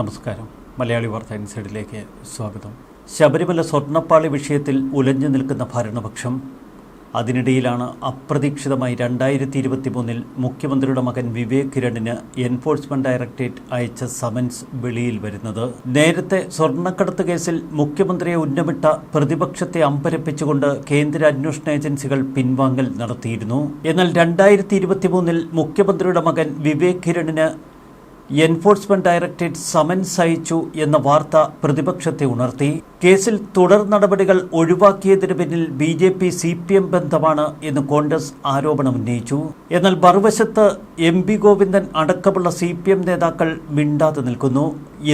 നമസ്കാരം. മലയാളി വാർത്ത ഇൻസൈഡിലേക്ക് സ്വാഗതം. ശബരിമല സ്വർണപ്പാളി വിഷയത്തിൽ ഉലഞ്ഞു നിൽക്കുന്ന ഭരണപക്ഷം അതിനിടയിലാണ് അപ്രതീക്ഷിതമായി രണ്ടായിരത്തി ഇരുപത്തി മൂന്നിൽ മുഖ്യമന്ത്രിയുടെ മകൻ വിവേക് കിരണിന് എൻഫോഴ്സ്മെന്റ് ഡയറക്ടറേറ്റ് അയച്ച സമൻസ് വെളിയിൽ വരുന്നത്. നേരത്തെ സ്വർണക്കടത്ത് കേസിൽ മുഖ്യമന്ത്രിയെ ഉന്നമിട്ട പ്രതിപക്ഷത്തെ അമ്പരപ്പിച്ചുകൊണ്ട് കേന്ദ്ര അന്വേഷണ ഏജൻസികൾ പിൻവാങ്ങൽ നടത്തിയിരുന്നു. എന്നാൽ രണ്ടായിരത്തി ഇരുപത്തി മൂന്നിൽ മുഖ്യമന്ത്രിയുടെ മകൻ വിവേക് കിരണിന് എൻഫോഴ്സ്മെന്റ് ഡയറക്ടറേറ്റ് സമൻസ് അയച്ചു എന്ന വാർത്ത പ്രതിപക്ഷത്തെ ഉണർത്തി. കേസിൽ തുടർ നടപടികൾ ഒഴിവാക്കിയതിന് പിന്നിൽ B J P C P M ബന്ധമാണ് എന്ന് കോൺഗ്രസ് ആരോപണം ഉന്നയിച്ചു. എന്നാൽ മറുവശത്ത് എം പി ഗോവിന്ദൻ അടക്കമുള്ള സി പി എം നേതാക്കൾ മിണ്ടാതെ നിൽക്കുന്നു.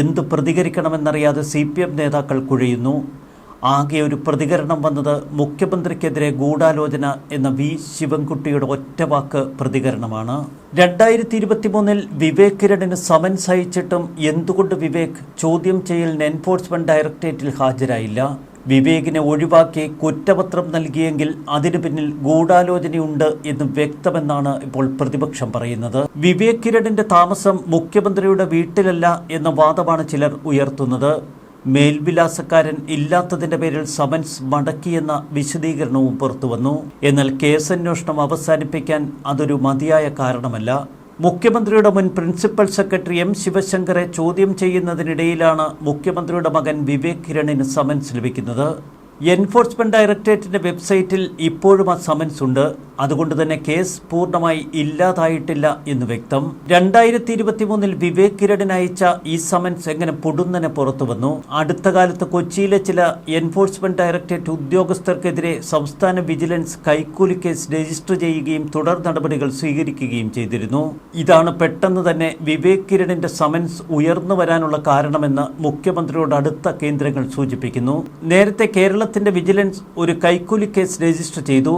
എന്ത് പ്രതികരിക്കണമെന്നറിയാതെ സി പി എം നേതാക്കൾ കുഴയുന്നു. ആകെ ഒരു പ്രതികരണം വന്നത് മുഖ്യമന്ത്രിക്കെതിരെ ഗൂഢാലോചന എന്ന വി ശിവൻകുട്ടിയുടെ ഒറ്റവാക്ക് പ്രതികരണമാണ്. രണ്ടായിരത്തി ഇരുപത്തി മൂന്നിൽ വിവേക് കിരണിന് സമൻസ് അയച്ചിട്ടും എന്തുകൊണ്ട് വിവേക് ചോദ്യം ചെയ്യലിന് എൻഫോഴ്സ്മെന്റ് ഡയറക്ടറേറ്റിൽ ഹാജരായില്ല? വിവേകിനെ ഒഴിവാക്കി കുറ്റപത്രം നൽകിയെങ്കിൽ അതിനു പിന്നിൽ ഗൂഢാലോചനയുണ്ട് എന്ന് വ്യക്തമെന്നാണ് ഇപ്പോൾ പ്രതിപക്ഷം പറയുന്നത്. വിവേക് കിരണിന്റെ താമസം മുഖ്യമന്ത്രിയുടെ വീട്ടിലല്ല എന്ന വാദമാണ് ചിലർ ഉയർത്തുന്നത്. മേൽവിലാസക്കാരൻ ഇല്ലാത്തതിന്റെ പേരിൽ സമൻസ് മടക്കിയെന്ന വിശദീകരണവും പുറത്തുവന്നു എന്നാൽ കേസന്വേഷണം അവസാനിപ്പിക്കാൻ അതൊരു മതിയായ കാരണമല്ല. മുഖ്യമന്ത്രിയുടെ മുൻ പ്രിൻസിപ്പൽ സെക്രട്ടറി എം ശിവശങ്കറെ ചോദ്യം ചെയ്യുന്നതിനിടയിലാണ് മുഖ്യമന്ത്രിയുടെ മകൻ വിവേക് കിരണിന് സമൻസ് ലഭിക്കുന്നത്. എൻഫോഴ്സ്മെന്റ് ഡയറക്ടറേറ്റിന്റെ വെബ്സൈറ്റിൽ ഇപ്പോഴും ആ സമൻസ് ഉണ്ട്. അതുകൊണ്ട് തന്നെ കേസ് പൂർണമായി ഇല്ലാതായിട്ടില്ല എന്ന് വ്യക്തം. രണ്ടായിരത്തി ഇരുപത്തി മൂന്നിൽ വിവേക് കിരണിന് അയച്ച ഈ സമൻസ് എങ്ങനെ പൊടുന്നനെ പുറത്തു വന്നു? അടുത്ത കാലത്ത് കൊച്ചിയിലെ ചില എൻഫോഴ്സ്മെന്റ് ഡയറക്ടറേറ്റ് ഉദ്യോഗസ്ഥർക്കെതിരെ സംസ്ഥാന വിജിലൻസ് കൈക്കൂലി കേസ് രജിസ്റ്റർ ചെയ്യുകയും തുടർ നടപടികൾ സ്വീകരിക്കുകയും ചെയ്തിരുന്നു. ഇതാണ് പെട്ടെന്ന് തന്നെ വിവേക് കിരണിന്റെ സമൻസ് ഉയർന്നു വരാനുള്ള കാരണമെന്ന് മുഖ്യമന്ത്രിയോട് അടുത്ത കേന്ദ്രങ്ങൾ സൂചിപ്പിക്കുന്നു. നേരത്തെ കേരളത്തിന്റെ വിജിലൻസ് ഒരു കൈക്കൂലി കേസ് രജിസ്റ്റർ ചെയ്തു.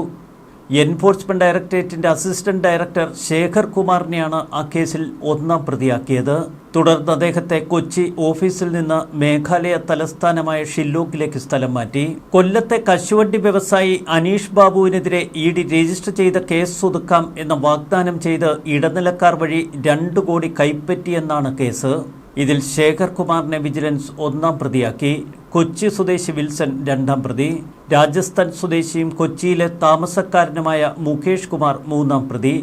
എൻഫോഴ്സ്മെന്റ് ഡയറക്ടറേറ്റിന്റെ അസിസ്റ്റന്റ് ഡയറക്ടർ ശേഖർ കുമാറിനെയാണ് ആ കേസിൽ ഒന്നാം പ്രതിയാക്കിയത്. തുടർന്ന് അദ്ദേഹത്തെ കൊച്ചി ഓഫീസിൽ നിന്ന് മേഘാലയ തലസ്ഥാനമായ ഷില്ലോക്കിലേക്ക് സ്ഥലം മാറ്റി. കൊല്ലത്തെ കശുവണ്ടി വ്യവസായി അനീഷ് ബാബുവിനെതിരെ ഇ ഡി രജിസ്റ്റർ ചെയ്ത കേസ് ഒതുക്കാം എന്ന വാഗ്ദാനം ചെയ്ത് ഇടനിലക്കാർ വഴി രണ്ടു കോടി കൈപ്പറ്റിയെന്നാണ് കേസ്. ഇതിൽ ശേഖർ കുമാറിനെ വിജിലൻസ് ഒന്നാം പ്രതിയാക്കി. കൊച്ചി സ്വദേശി വിൽസൺ രണ്ടാം പ്രതി. രാജസ്ഥാൻ സ്വദേശിയും കൊച്ചിയിലെ താമസക്കാരനുമായ മുകേഷ് കുമാർ മൂന്നാം പ്രതി.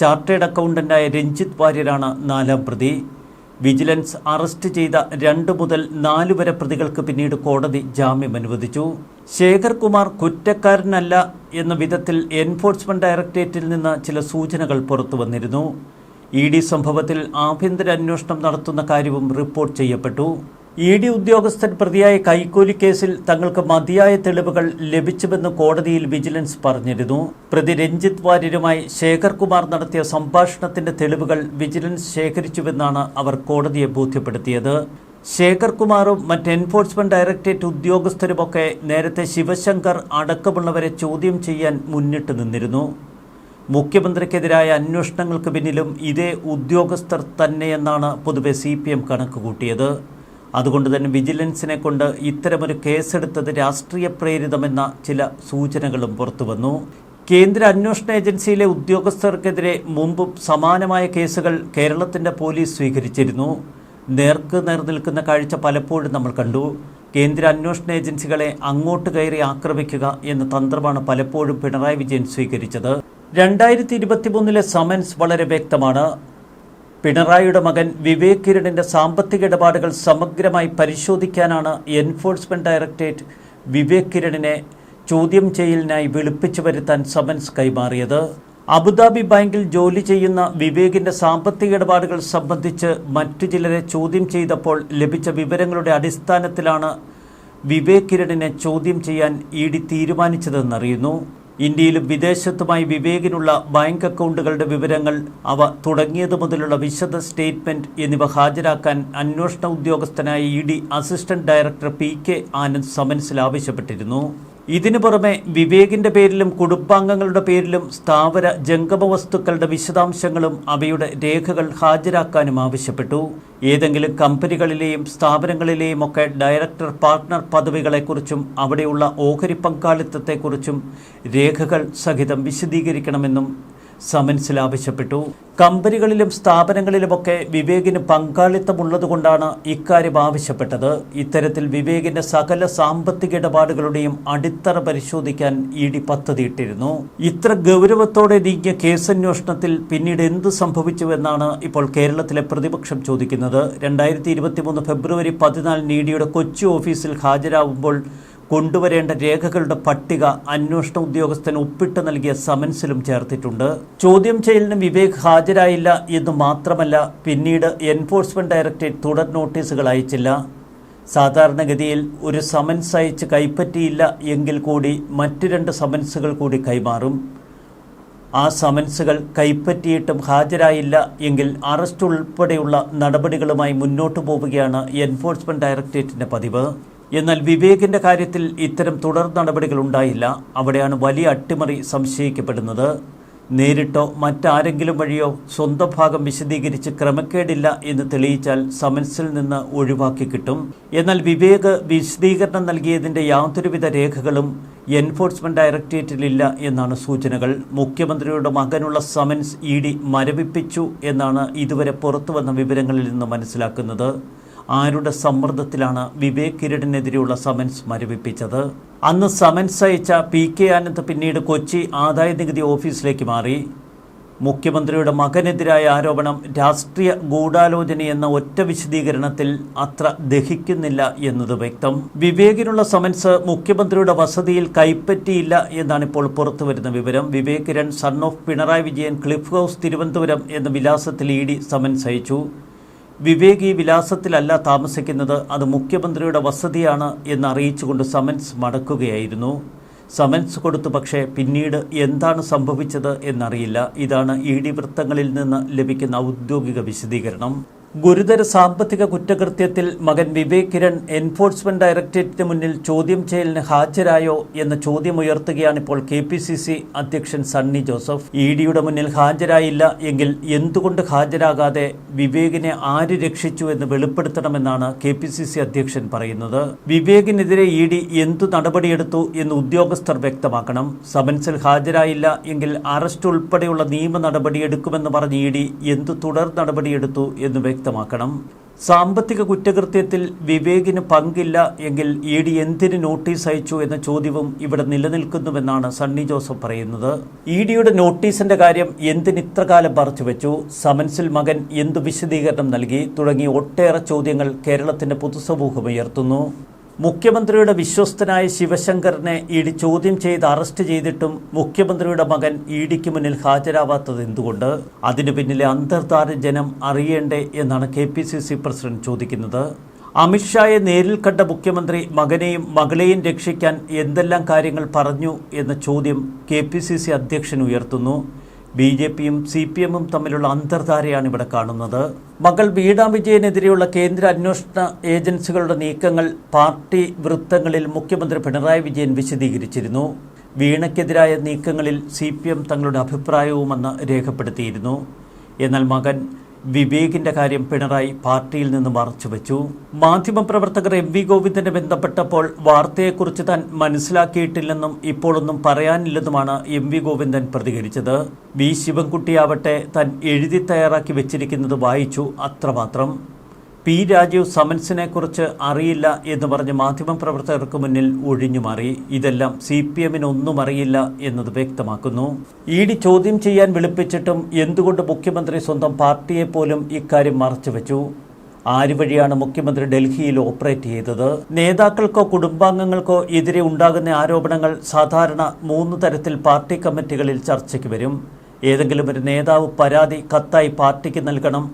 ചാർട്ടേഡ് അക്കൗണ്ടന്റായ രഞ്ജിത്ത് വാര്യരാണ് നാലാം പ്രതി. വിജിലൻസ് അറസ്റ്റ് ചെയ്ത രണ്ട് മുതൽ നാല് വരെ പ്രതികൾക്ക് പിന്നീട് കോടതി ജാമ്യം അനുവദിച്ചു. ശേഖർ കുമാർ കുറ്റക്കാരനല്ല എന്ന വിധത്തിൽ എൻഫോഴ്സ്മെന്റ് ഡയറക്ടറേറ്റിൽ നിന്ന് ചില സൂചനകൾ പുറത്തു വന്നിരുന്നു. ഇ ഡി സംഭവത്തിൽ ആഭ്യന്തര അന്വേഷണം നടത്തുന്ന കാര്യവും റിപ്പോർട്ട് ചെയ്യപ്പെട്ടു. ഇ ഡി ഉദ്യോഗസ്ഥൻ പ്രതിയായ കൈക്കൂലി കേസിൽ തങ്ങൾക്ക് മതിയായ തെളിവുകൾ ലഭിച്ചുവെന്ന് കോടതിയിൽ വിജിലൻസ് പറഞ്ഞിരുന്നു. പ്രതി രഞ്ജിത്ത് വാര്യരുമായി ശേഖർ കുമാർ നടത്തിയ സംഭാഷണത്തിന്റെ തെളിവുകൾ വിജിലൻസ് ശേഖരിച്ചുവെന്നാണ് അവർ കോടതിയെ ബോധ്യപ്പെടുത്തിയത്. ശേഖർ കുമാറും മറ്റ് എൻഫോഴ്സ്മെന്റ് ഡയറക്ടറേറ്റ് ഉദ്യോഗസ്ഥരുമൊക്കെ നേരത്തെ ശിവശങ്കർ അടക്കമുള്ളവരെ ചോദ്യം ചെയ്യാൻ മുന്നിട്ട് നിന്നിരുന്നു. മുഖ്യമന്ത്രിക്കെതിരായ അന്വേഷണങ്ങൾക്ക് പിന്നിലും ഇതേ ഉദ്യോഗസ്ഥർ തന്നെയെന്നാണ് പൊതുവെ സി പി എം കണക്ക് കൂട്ടിയത്. അതുകൊണ്ട് തന്നെ വിജിലൻസിനെ കൊണ്ട് ഇത്തരമൊരു കേസെടുത്തത് രാഷ്ട്രീയ പ്രേരിതമെന്ന ചില സൂചനകളും പുറത്തുവന്നു കേന്ദ്ര അന്വേഷണ ഏജൻസിയിലെ ഉദ്യോഗസ്ഥർക്കെതിരെ മുമ്പും സമാനമായ കേസുകൾ കേരളത്തിന്റെ പോലീസ് സ്വീകരിച്ചിരുന്നു. നേർക്ക് നേർ നിൽക്കുന്ന കാഴ്ച പലപ്പോഴും നമ്മൾ കണ്ടു. കേന്ദ്ര അന്വേഷണ ഏജൻസികളെ അങ്ങോട്ട് കയറി ആക്രമിക്കുക എന്ന തന്ത്രമാണ് പലപ്പോഴും പിണറായി വിജയൻ സ്വീകരിച്ചത്. രണ്ടായിരത്തി ഇരുപത്തിമൂന്നിലെ സമൻസ് വളരെ വ്യക്തമാണ്. പിണറായിയുടെ മകൻ വിവേക് കിരണിന്റെ സാമ്പത്തിക ഇടപാടുകൾ സമഗ്രമായി പരിശോധിക്കാനാണ് എൻഫോഴ്സ്മെന്റ് ഡയറക്ടറേറ്റ് വിവേക് കിരണിനെ ചോദ്യം ചെയ്യലിനായി വിളിപ്പിച്ചു വരുത്താൻ സമൻസ് കൈമാറിയത്. അബുദാബി ബാങ്കിൽ ജോലി ചെയ്യുന്ന വിവേകിന്റെ സാമ്പത്തിക ഇടപാടുകൾ സംബന്ധിച്ച് മറ്റു ചിലരെ ചോദ്യം ചെയ്തപ്പോൾ ലഭിച്ച വിവരങ്ങളുടെ അടിസ്ഥാനത്തിലാണ് വിവേക് കിരണിനെ ചോദ്യം ചെയ്യാൻ ഇ ഡി തീരുമാനിച്ചതെന്നറിയുന്നു. ഇന്ത്യയിലും വിദേശത്തുമായി വിവേകിനുള്ള ബാങ്ക് അക്കൗണ്ടുകളുടെ വിവരങ്ങൾ അവ തുടങ്ങിയതു മുതലുള്ള വിശദ സ്റ്റേറ്റ്മെന്റ് എന്നിവ ഹാജരാക്കാൻ അന്വേഷണ ഉദ്യോഗസ്ഥനായ E D assistant director P K Anand സമൻസിൽ ആവശ്യപ്പെട്ടിരുന്നു. ഇതിനു പുറമെ വിവേകിന്റെ പേരിലും കുടുംബാംഗങ്ങളുടെ പേരിലും സ്ഥാവര ജംഗമ വസ്തുക്കളുടെ വിശദാംശങ്ങളും അവയുടെ രേഖകൾ ഹാജരാക്കാനും ആവശ്യപ്പെട്ടു. ഏതെങ്കിലും കമ്പനികളിലെയും സ്ഥാപനങ്ങളിലെയും ഒക്കെ ഡയറക്ടർ പാർട്ട്ണർ പദവികളെക്കുറിച്ചും അവിടെയുള്ള ഓഹരി പങ്കാളിത്തത്തെക്കുറിച്ചും രേഖകൾ സഹിതം വിശദീകരിക്കണമെന്നും സമൻസിൽ ആവശ്യപ്പെട്ടു. കമ്പനികളിലും സ്ഥാപനങ്ങളിലുമൊക്കെ വിവേകിന് പങ്കാളിത്തമുള്ളതുകൊണ്ടാണ് ഇക്കാര്യം ആവശ്യപ്പെട്ടത്. ഇത്തരത്തിൽ വിവേകിന്റെ സകല സാമ്പത്തിക ഇടപാടുകളുടെയും അടിത്തറ പരിശോധിക്കാൻ ഇ ഡി പദ്ധതിയിട്ടിരുന്നു. ഇത്ര ഗൗരവത്തോടെ നീങ്ങിയ കേസന്വേഷണത്തിൽ പിന്നീട് എന്ത് സംഭവിച്ചുവെന്നാണ് ഇപ്പോൾ കേരളത്തിലെ പ്രതിപക്ഷം ചോദിക്കുന്നത്. രണ്ടായിരത്തി ഇരുപത്തിമൂന്ന് ഫെബ്രുവരി പതിനാലിന് ഇ ഡിയുടെ കൊച്ചി ഓഫീസിൽ ഹാജരാകുമ്പോൾ കൊണ്ടുവരേണ്ട രേഖകളുടെ പട്ടിക അന്വേഷണ ഉദ്യോഗസ്ഥന് ഒപ്പിട്ട് നൽകിയ സമൻസിലും ചേർത്തിട്ടുണ്ട്. ചോദ്യം ചെയ്യലിന് വിവേക് ഹാജരായില്ല എന്ന് മാത്രമല്ല പിന്നീട് എൻഫോഴ്സ്മെന്റ് ഡയറക്ടറേറ്റ് തുടർ നോട്ടീസുകൾ അയച്ചില്ല. സാധാരണഗതിയിൽ ഒരു സമൻസ് അയച്ച് കൈപ്പറ്റിയില്ല എങ്കിൽ കൂടി മറ്റു രണ്ട് സമൻസുകൾ കൂടി കൈമാറും. ആ സമൻസുകൾ കൈപ്പറ്റിയിട്ടും ഹാജരായില്ല എങ്കിൽ അറസ്റ്റ് ഉൾപ്പെടെയുള്ള നടപടികളുമായി മുന്നോട്ടു പോവുകയാണ് എൻഫോഴ്സ്മെന്റ് ഡയറക്ടറേറ്റിന്റെ പതിവ്. എന്നാൽ വിവേകിന്റെ കാര്യത്തിൽ ഇത്തരം തുടർ നടപടികൾ ഉണ്ടായില്ല. അവിടെയാണ് വലിയ അട്ടിമറി സംശയിക്കപ്പെടുന്നത്. നേരിട്ടോ മറ്റാരെങ്കിലും വഴിയോ സ്വന്തം ഭാഗം വിശദീകരിച്ച് ക്രമക്കേടില്ല എന്ന് തെളിയിച്ചാൽ സമൻസിൽ നിന്ന് ഒഴിവാക്കി കിട്ടും. എന്നാൽ വിവേക് വിശദീകരണം നൽകിയതിന്റെ യാതൊരുവിധ രേഖകളും എൻഫോഴ്സ്മെന്റ് ഡയറക്ടറേറ്റിലില്ല എന്നാണ് സൂചനകൾ. മുഖ്യമന്ത്രിയുടെ മകനുള്ള സമൻസ് ഇ ഡി മരവിപ്പിച്ചു എന്നാണ് ഇതുവരെ പുറത്തുവന്ന വിവരങ്ങളിൽ നിന്ന് മനസ്സിലാക്കുന്നത്. ആരുടെ സമ്മർദ്ദത്തിലാണ് വിവേക് കിരീടിനെതിരെയുള്ള സമൻസ് മരവിപ്പിച്ചത്? അന്ന് സമൻസ് അയച്ച പി കെ ആനന്ദ് പിന്നീട് കൊച്ചി ആദായ നികുതി ഓഫീസിലേക്ക് മാറി. മുഖ്യമന്ത്രിയുടെ മകനെതിരായ ആരോപണം രാഷ്ട്രീയ ഗൂഢാലോചനയെന്ന ഒറ്റ വിശദീകരണത്തിൽ അത്ര ദഹിക്കുന്നില്ല എന്നത് വ്യക്തം. വിവേകിനുള്ള സമൻസ് മുഖ്യമന്ത്രിയുടെ വസതിയിൽ കൈപ്പറ്റിയില്ല എന്നാണ് ഇപ്പോൾ പുറത്തുവരുന്ന വിവരം. Vivek Kiran son of Pinarayi Vijayan Cliff House Thiruvananthapuram എന്ന വിലാസത്തിൽ ഇ ഡി സമൻസ് അയച്ചു. വിവേക് വിലാസത്തിലല്ല താമസിക്കുന്നത് അത് മുഖ്യമന്ത്രിയുടെ വസതിയാണ് എന്ന് അറിയിച്ചുകൊണ്ട് സമൻസ് മടക്കുകയായിരുന്നു. സമൻസ് കൊടുത്തു പക്ഷേ പിന്നീട് എന്താണ് സംഭവിച്ചത് എന്നറിയില്ല. ഇതാണ് ഇ ഡി വൃത്തങ്ങളിൽ നിന്ന് ലഭിക്കുന്ന ഔദ്യോഗിക വിശദീകരണം. ഗുരുതര സാമ്പത്തിക കുറ്റകൃത്യത്തിൽ മകൻ വിവേക് കിരൺ എൻഫോഴ്സ്മെന്റ് ഡയറക്ടറേറ്റിന് മുന്നിൽ ചോദ്യം ചെയ്യലിന് ഹാജരായോ എന്ന ചോദ്യമുയർത്തുകയാണ് ഇപ്പോൾ കെ പി സി സി അധ്യക്ഷൻ സണ്ണി ജോസഫ്. ഇ ഡിയുടെ മുന്നിൽ ഹാജരായില്ല എങ്കിൽ എന്തുകൊണ്ട് ഹാജരാകാതെ വിവേകിനെ ആര് രക്ഷിച്ചു എന്ന് വെളിപ്പെടുത്തണമെന്നാണ് കെ പി സി സി അധ്യക്ഷൻ പറയുന്നത്. വിവേകിനെതിരെ ഇ ഡി എന്തു നടപടിയെടുത്തു എന്ന് ഉദ്യോഗസ്ഥർ വ്യക്തമാക്കണം. സമൻസിൽ ഹാജരായില്ല എങ്കിൽ അറസ്റ്റ് ഉൾപ്പെടെയുള്ള നിയമ നടപടിയെടുക്കുമെന്ന് പറഞ്ഞ ഇ ഡി എന്തു തുടർ നടപടിയെടുത്തു എന്ന് വ്യക്തമാക്കണം. സാമ്പത്തിക കുറ്റകൃത്യത്തിൽ വിവേകിന് പങ്കില്ല എങ്കിൽ ഇ ഡി എന്തിന് നോട്ടീസ് അയച്ചു എന്ന ചോദ്യവും ഇവിടെ നിലനിൽക്കുന്നുവെന്നാണ് സണ്ണി ജോസഫ് പറയുന്നത്. ഇ ഡിയുടെ നോട്ടീസിന്റെ കാര്യം എന്തിന് ഇത്രകാലം പറിച്ചുവെച്ചു സമൻസിൽ മകൻ എന്തു വിശദീകരണം നൽകി? തുടങ്ങി ഒട്ടേറെ ചോദ്യങ്ങൾ കേരളത്തിന്റെ പൊതുസമൂഹം ഉയർത്തുന്നു. മുഖ്യമന്ത്രിയുടെ വിശ്വസ്തനായ ശിവശങ്കറിനെ ഇ ഡി ചോദ്യം ചെയ്ത് അറസ്റ്റ് ചെയ്തിട്ടും മുഖ്യമന്ത്രിയുടെ മകൻ ഇ ഡിക്ക് മുന്നിൽ ഹാജരാവാത്തത് എന്തുകൊണ്ട്? അതിനു പിന്നിലെ അന്തർധാര ജനം അറിയേണ്ടേ എന്നാണ് K P C C president ചോദിക്കുന്നത്. അമിത്ഷായെ നേരിൽ കണ്ട മുഖ്യമന്ത്രി മകനെയും മകളെയും രക്ഷിക്കാൻ എന്തെല്ലാം കാര്യങ്ങൾ പറഞ്ഞു എന്ന ചോദ്യം കെ പി സി സി അധ്യക്ഷൻ ഉയർത്തുന്നു. ബി ജെ പിയും സി പി എമ്മും തമ്മിലുള്ള അന്തർധാരയാണ് ഇവിടെ കാണുന്നത്. മകൾ വീണ വിജയനെതിരെയുള്ള കേന്ദ്ര അന്വേഷണ ഏജൻസികളുടെ നീക്കങ്ങൾ പാർട്ടി വൃത്തങ്ങളിൽ മുഖ്യമന്ത്രി പിണറായി വിജയൻ വിശദീകരിച്ചിരുന്നു. വീണയ്ക്കെതിരായ നീക്കങ്ങളിൽ സി പി എം തങ്ങളുടെ അഭിപ്രായവുമെന്ന് രേഖപ്പെടുത്തിയിരുന്നു. എന്നാൽ മകൻ വിവേകിന്റെ കാര്യം പിണറായി പാർട്ടിയിൽ നിന്ന് മറച്ചുവെച്ചു മാധ്യമപ്രവർത്തകർ എം വി ഗോവിന്ദനെ ബന്ധപ്പെട്ടപ്പോൾ വാർത്തയെക്കുറിച്ച് താൻ മനസ്സിലാക്കിയിട്ടില്ലെന്നും ഇപ്പോഴൊന്നും പറയാനില്ലെന്നുമാണ് എം വി ഗോവിന്ദൻ പ്രതികരിച്ചത്. വി ശിവൻകുട്ടിയാവട്ടെ താൻ എഴുതി തയ്യാറാക്കി വെച്ചിരിക്കുന്നത് വായിച്ചു അത്രമാത്രം. പി രാജീവ് സമൻസിനെ കുറിച്ച് അറിയില്ല എന്ന് പറഞ്ഞ് മാധ്യമപ്രവർത്തകർക്ക് മുന്നിൽ ഒഴിഞ്ഞുമാറി ഇതെല്ലാം സി പി എമ്മിന് ഒന്നും അറിയില്ല എന്നത് വ്യക്തമാക്കുന്നു. ഇ ഡി ചോദ്യം ചെയ്യാൻ വിളിപ്പിച്ചിട്ടും എന്തുകൊണ്ട് മുഖ്യമന്ത്രി സ്വന്തം പാർട്ടിയെ പോലും ഇക്കാര്യം മറച്ചുവെച്ചു ആര് വഴിയാണ് മുഖ്യമന്ത്രി ഡൽഹിയിൽ ഓപ്പറേറ്റ് ചെയ്തത്? നേതാക്കൾക്കോ കുടുംബാംഗങ്ങൾക്കോ എതിരെ ഉണ്ടാകുന്ന ആരോപണങ്ങൾ സാധാരണ മൂന്ന് തരത്തിൽ പാർട്ടി കമ്മിറ്റികളിൽ ചർച്ചയ്ക്ക് വരും. ഏതെങ്കിലും ഒരു നേതാവ് പരാതി കത്തായി പാർട്ടിക്ക് നൽകണം.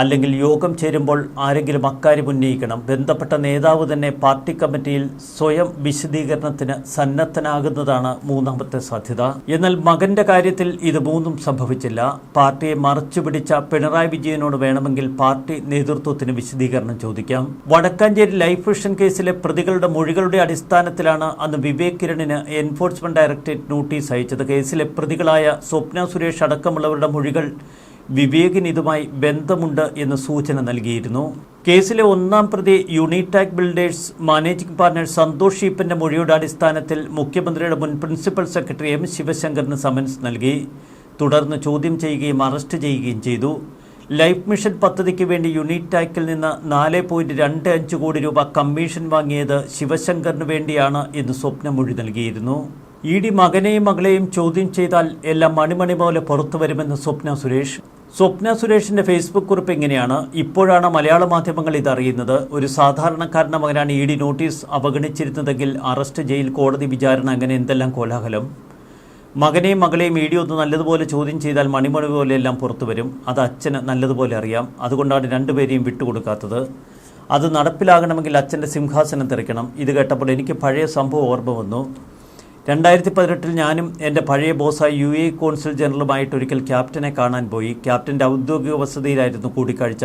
അല്ലെങ്കിൽ യോഗം ചേരുമ്പോൾ ആരെങ്കിലും അക്കാര്യം ഉന്നയിക്കണം. ബന്ധപ്പെട്ട നേതാവ് തന്നെ പാർട്ടി കമ്മിറ്റിയിൽ സ്വയം വിശദീകരണത്തിന് സന്നദ്ധനാകുന്നതാണ് മൂന്നാമത്തെ സാധ്യത. എന്നാൽ മകന്റെ കാര്യത്തിൽ ഇത് മൂന്നും സംഭവിച്ചില്ല. പാർട്ടിയെ മറച്ചുപിടിച്ച പിണറായി വിജയനോട് വേണമെങ്കിൽ പാർട്ടി നേതൃത്വത്തിന് വിശദീകരണം ചോദിക്കാം. വടക്കാഞ്ചേരി ലൈഫ് മിഷൻ കേസിലെ പ്രതികളുടെ മൊഴികളുടെ അടിസ്ഥാനത്തിലാണ് അന്ന് വിവേക് കിരണിന് എൻഫോഴ്സ്മെന്റ് ഡയറക്ടറേറ്റ് നോട്ടീസ് അയച്ചത്. കേസിലെ പ്രതികളായ സ്വപ്ന സുരേഷ് അടക്കമുള്ളവരുടെ മൊഴികൾ വിവേകിന് ഇതുമായി ബന്ധമുണ്ട് എന്ന് സൂചന നൽകിയിരുന്നു. കേസിലെ ഒന്നാം പ്രതി Unitac builders managing partner Santhosh ഷീപ്പന്റെ മൊഴിയുടെ അടിസ്ഥാനത്തിൽ മുഖ്യമന്ത്രിയുടെ മുൻ പ്രിൻസിപ്പൽ സെക്രട്ടറി എം ശിവശങ്കറിന് സമൻസ് നൽകി. തുടർന്ന് ചോദ്യം ചെയ്യുകയും അറസ്റ്റ് ചെയ്യുകയും ചെയ്തു. ലൈഫ് മിഷൻ പദ്ധതിക്ക് വേണ്ടി യൂണിറ്റാക്കിൽ നിന്ന് നാല് പോയിന്റ് രണ്ട് അഞ്ച് കോടി രൂപ കമ്മീഷൻ വാങ്ങിയത് ശിവശങ്കറിന് വേണ്ടിയാണ് എന്ന് സ്വപ്നമൊഴി നൽകിയിരുന്നു. ഇ ഡി മകനെയും മകളെയും ചോദ്യം ചെയ്താൽ എല്ലാം മണിമണി പോലെ പുറത്തു വരുമെന്ന് സ്വപ്ന സുരേഷ്. സ്വപ്ന സുരേഷിന്റെ ഫേസ്ബുക്ക് കുറിപ്പ് ഇങ്ങനെയാണ് ഇപ്പോഴാണ് മലയാള മാധ്യമങ്ങൾ ഇതറിയുന്നത്. ഒരു സാധാരണക്കാരന്റെ മകനാണ് ഇ ഡി നോട്ടീസ് അവഗണിച്ചിരുന്നതെങ്കിൽ അറസ്റ്റ് ജയിൽ കോടതി വിചാരണ അങ്ങനെ എന്തെല്ലാം കോലാഹലം? മകനെയും മകളെയും വീഡിയോ ഒന്ന് നല്ലതുപോലെ ചോദ്യം ചെയ്താൽ മണിമണി പോലെ എല്ലാം പുറത്തു വരും. അത് അച്ഛന് നല്ലതുപോലെ അറിയാം. അതുകൊണ്ടാണ് രണ്ടുപേരെയും വിട്ടുകൊടുക്കാത്തത്. അത് നടപ്പിലാകണമെങ്കിൽ അച്ഛന്റെ സിംഹാസനം തെറിക്കണം ഇത് കേട്ടപ്പോൾ എനിക്ക് പഴയ സംഭവം ഓർമ്മ വന്നു. രണ്ടായിരത്തി പതിനെട്ടിൽ ഞാനും എന്റെ പഴയ ബോസായ യു എ കോൺസുൽ ജനറലുമായിട്ട് ഒരിക്കൽ ക്യാപ്റ്റനെ കാണാൻ പോയി. ക്യാപ്റ്റന്റെ ഔദ്യോഗിക വസതിയിലായിരുന്നു കൂടിക്കാഴ്ച.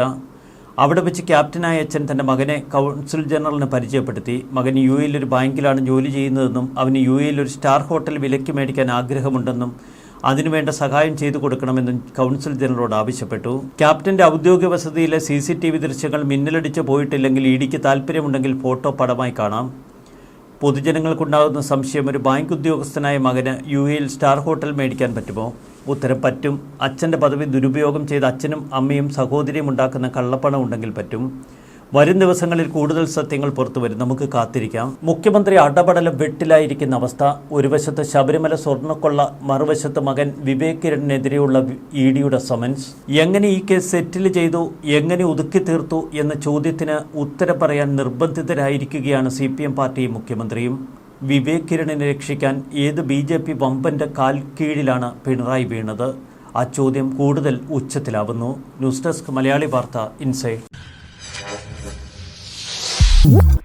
അവിടെ വെച്ച് ക്യാപ്റ്റനായ അച്ഛൻ തന്റെ മകനെ കൗൺസിൽ ജനറലിന് പരിചയപ്പെടുത്തി. മകൻ യു എയിൽ ഒരു ബാങ്കിലാണ് ജോലി ചെയ്യുന്നതെന്നും അവന് യു എയിൽ ഒരു സ്റ്റാർ ഹോട്ടൽ വിലയ്ക്ക് മേടിക്കാൻ ആഗ്രഹമുണ്ടെന്നും അതിനുവേണ്ട സഹായം ചെയ്തു കൊടുക്കണമെന്നും കൗൺസിൽ ജനറലോട് ആവശ്യപ്പെട്ടു. ക്യാപ്റ്റന്റെ ഔദ്യോഗിക വസതിയിലെ സി സി ടി വി ദൃശ്യങ്ങൾ മിന്നലടിച്ച് പോയിട്ടില്ലെങ്കിൽ ഇടിക്ക് താല്പര്യമുണ്ടെങ്കിൽ ഫോട്ടോ പടമായി കാണാം. പൊതുജനങ്ങൾക്കുണ്ടാകുന്ന സംശയം ഒരു ബാങ്ക് ഉദ്യോഗസ്ഥനായ മകന് യു എയിൽ സ്റ്റാർ ഹോട്ടൽ മേടിക്കാൻ പറ്റുമോ? ഉത്തരം പറ്റും. അച്ഛന്റെ പദവി ദുരുപയോഗം ചെയ്ത് അച്ഛനും അമ്മയും സഹോദരിയും ഉണ്ടാക്കുന്ന കള്ളപ്പണം ഉണ്ടെങ്കിൽ പറ്റും. വരും ദിവസങ്ങളിൽ കൂടുതൽ സത്യങ്ങൾ പുറത്തു വരും. നമുക്ക് കാത്തിരിക്കാം. മുഖ്യമന്ത്രി അടപടലം വെട്ടിലായിരിക്കുന്ന അവസ്ഥ. ഒരു വശത്ത് ശബരിമല സ്വർണക്കൊള്ള മറുവശത്ത് മകൻ വിവേക് കിരണിനെതിരെയുള്ള ഇ ഡിയുടെ സമൻസ്. എങ്ങനെ ഈ കേസ് സെറ്റിൽ ചെയ്തു? എങ്ങനെ ഒതുക്കി തീർത്തു? എന്ന ചോദ്യത്തിന് ഉത്തരം പറയാൻ നിർബന്ധിതരായിരിക്കുകയാണ് സി പി എം പാർട്ടിയും മുഖ്യമന്ത്രിയും. വിവേക് കിരണിനെ രക്ഷിക്കാൻ ഏത് ബി ജെ പി വമ്പന്റെ കാൽ കീഴിലാണ് പിണറായി വീണത്? ആ ചോദ്യം കൂടുതൽ ഉച്ചത്തിലാവുന്നു. ന്യൂസ് ഡെസ്ക് മലയാളി വാർത്ത ഇൻസൈഡ്. Woo!